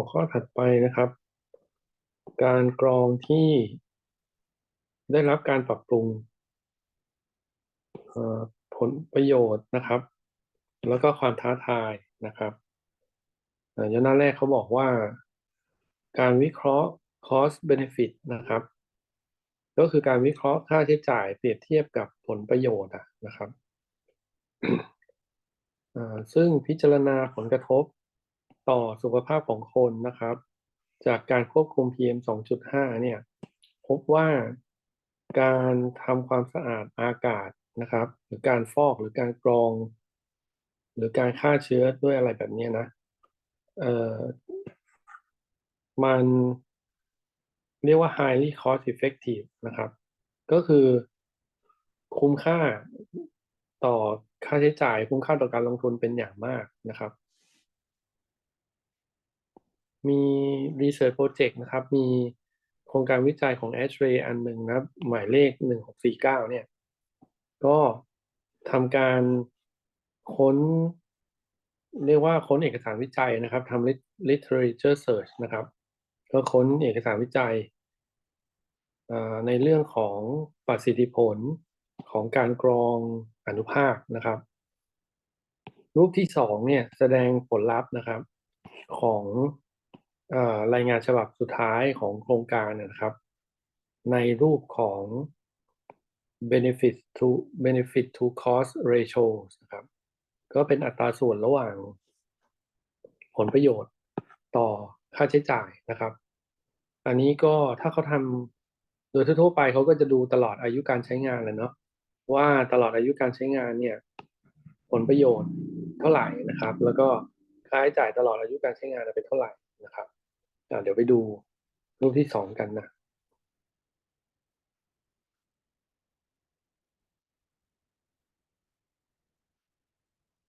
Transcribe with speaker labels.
Speaker 1: หัวข้อถัดไปนะครับ การกรองที่ได้รับการปรับปรุงผลประโยชน์นะครับ แล้วก็ความท้าทายนะครับเอ่อย้อนหน้าแรกเขาบอกว่า การวิเคราะห์ cost benefit นะครับ ก็คือการวิเคราะห์ค่าใช้จ่ายเปรียบเทียบกับผลประโยชน์นะครับซึ่งพิจารณาผลกระทบ ต่อสุขภาพของคนนะครับ จากการควบคุม PM 2.5 เนี่ย พบว่าการทำความสะอาดอากาศนะครับ หรือการฟอกหรือการกรอง หรือการฆ่าเชื้อด้วยอะไรแบบนี้นะเอ่อมันเรียกว่า highly cost effective นะครับ ก็คือคุ้มค่าต่อค่าใช้จ่ายคุ้มค่าต่อการลงทุนเป็นอย่างมากนะครับ มี research project นะครับ มีโครงการวิจัยของ a s h r a y อันหนึ่งนะหมายเลข 1649 เนี่ย ก็ทำการค้น เรียกว่าค้นเอกสารวิจัยนะครับทำ literature search นะครับ ก็ค้นเอกสารวิจัย ในเรื่องของประสิทธิผลของการกรองอนุภาคนะครับ รูปที่สองเนี่ยแสดงผลลัพธ์นะครับของ รายงานฉบับสุดท้ายของโครงการนะครับ ในรูปของ benefit to benefit to cost ratio นะครับ ก็เป็นอัตราส่วนระหว่างผลประโยชน์ต่อค่าใช้จ่ายนะครับ อันนี้ก็ถ้าเขาทำโดยทั่วไปเขาก็จะดูตลอดอายุการใช้งานเลยเนาะว่าตลอดอายุการใช้งานเนี่ย ผลประโยชน์เท่าไหร่นะครับ แล้วก็ค่าใช้จ่ายตลอดอายุการใช้งานเป็นเท่าไหร่นะครับ เดี๋ยวไปดูรูปที่สองกันนะ